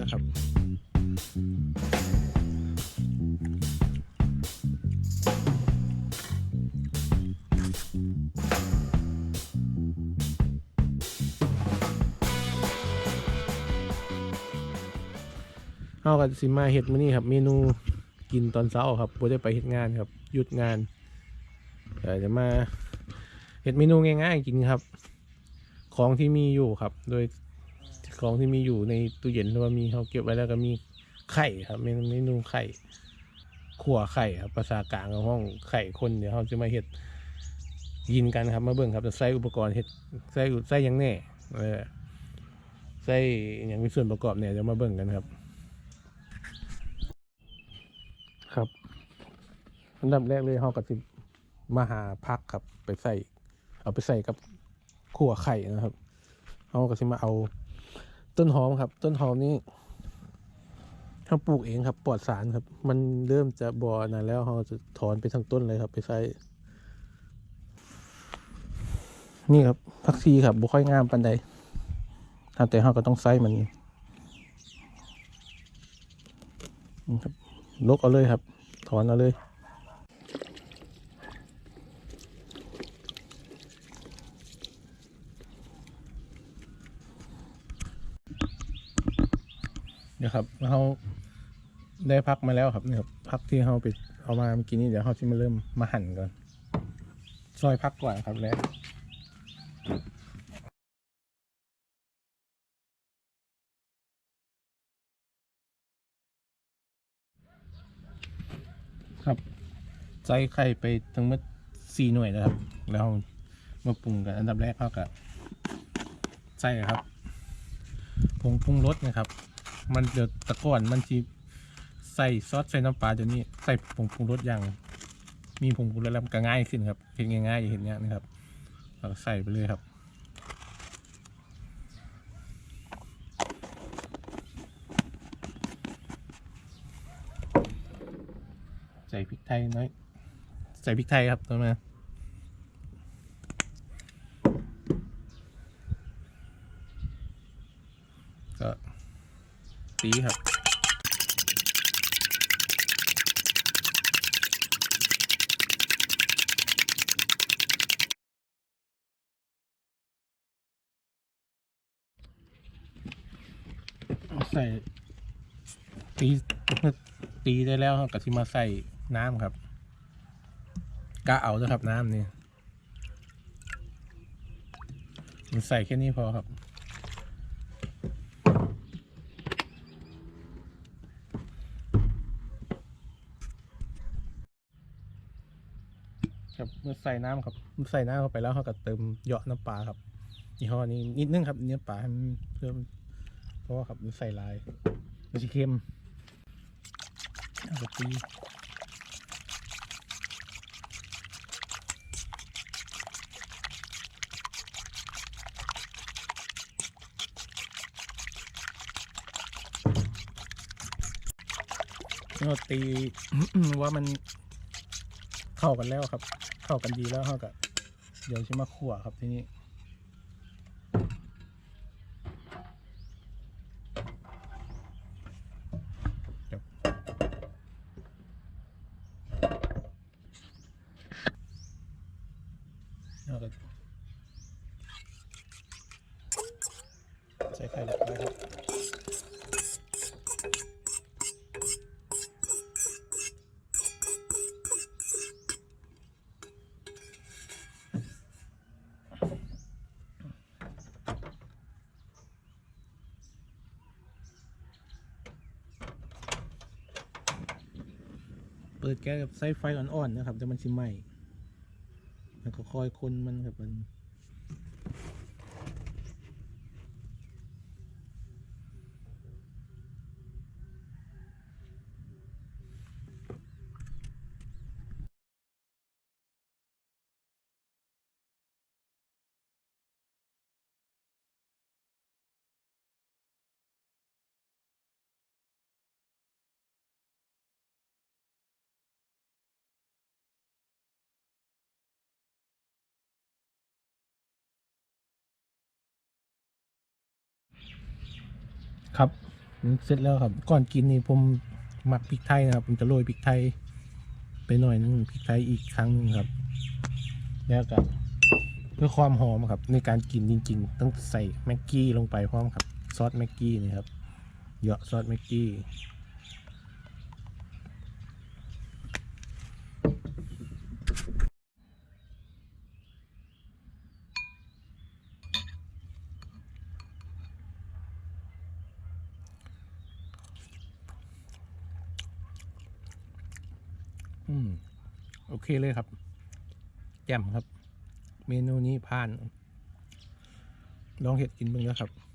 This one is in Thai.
นะครับเอากันสิมาเห็ดมื้อนี้ครับ เมนูกินตอนเช้าครับบ่ได้ไปเฮ็ดงานครับ หยุดงานเดี๋ยวจะมาเห็ดเมนูง่ายๆกินครับ ของที่มีอยู่ครับ โดย ของที่มีอยู่ในตู้เย็นหรือว่ามีเขาเก็บไว้แล้วก็มีไข่ครับเมนูเมนูไข่ขั่วไข่ครับภาษากลางของห้องไข่คนเดี๋ยวเขาจะมาเห็ดยินกันครับมาเบิ่งครับจะใส่อุปกรณ์เห็ดใส่ใส่ยังแน่เออใส่อย่างมีส่วนประกอบเนี่ยเดี๋ยวมาเบิ่งกันครับ ครับอันดับแรกเลยเขาก็สิมาหาพักครับไปใส่เอาไปใส่กับขั่วไข่นะครับเขาก็สิมาเอา ต้นหอมครับ ต้นหอมนี่เขาปลูกเองครับปลอดสารครับ มันเริ่มจะบอนานแล้วเขาจะถอนไปทั้งต้นเลยครับ ไปใส่นี่ครับพักซีครับบุค่อยงามปันใดครับแต่เขาก็ต้องใส่มันครับลกเอาเลยครับ ถอนเอาเลย เดี๋ยวครับเราได้พักมาแล้วครับนี่ครับพักที่เราไปเอามาเมื่อกี้นี้เดี๋ยวเราจะมาเริ่มมาหั่นก่อนซอยพักก่อนครับแล้วครับใส่ไข่ไปทั้งหมดสี่หน่วยนะครับ แล้วมาปรุงกันอันดับแรกเขากับใส่ครับผงปรุงรสนะครับ มันเดี๋ยวตะก่อนมันทีใส่ซอสใส่น้ำปลาเดี๋ยวนี้ใส่ผงปรุงรสอย่างมีผงปรุงรสแล้วมันก็ง่ายขึ้นครับเห็นง่ายๆอย่างเห็นเนี้ยนะครับเราใส่ไปเลยครับใส่พริกไทยน้อย ใส่พริกไทยครับตัวม ตีครับใส่ตีตีได้แล้วครับก็ที่มาใส่น้ำครับกะเอาด้วยครับน้ำนี่มันใส่แค่นี้พอครับ ครับเมื่อใส่น้ำครับใส่น้ำเข้าไปแล้วเขาก็เติมเหยาะน้ำปลาครับยี่ห้อนี้นิดนึงครับเนื้อปลาเพิ่มเพราะว่าครับใส่ลายมันจะเค็มเอาไปตีเราตีว่ามันเข้ากันแล้วครับ เข้ากันดีแล้วเขาก็เดี๋ยวจะมาขั่วครับทีนี้เอาเลยใส่ไข่ลงไปครับ ปิดแก๊สกับใส่ไฟอ่อนๆนะครับแต่มันชิมใหม่แล้วก็คอยคนมันครับมัน ครับเสร็จแล้วครับ ก่อนกินนี่ผมหมักพริกไทยนะครับ ผมจะโรยพริกไทย ไปหน่อยนึงพริกไทยอีกครั้งหนึงครับ แล้วก็เพื่อความหอมครับ ในการกินจริง ๆ ต้องใส่แม็กกี้ลงไปพร้อมครับซอสแม็กกี้นี่ครับเหยาะซอสแม็กกี้ อืม โอเคเลยครับ แจ่มครับ เมนูนี้ผ่าน ลองเห็ดกินเบ้างแล้วครับ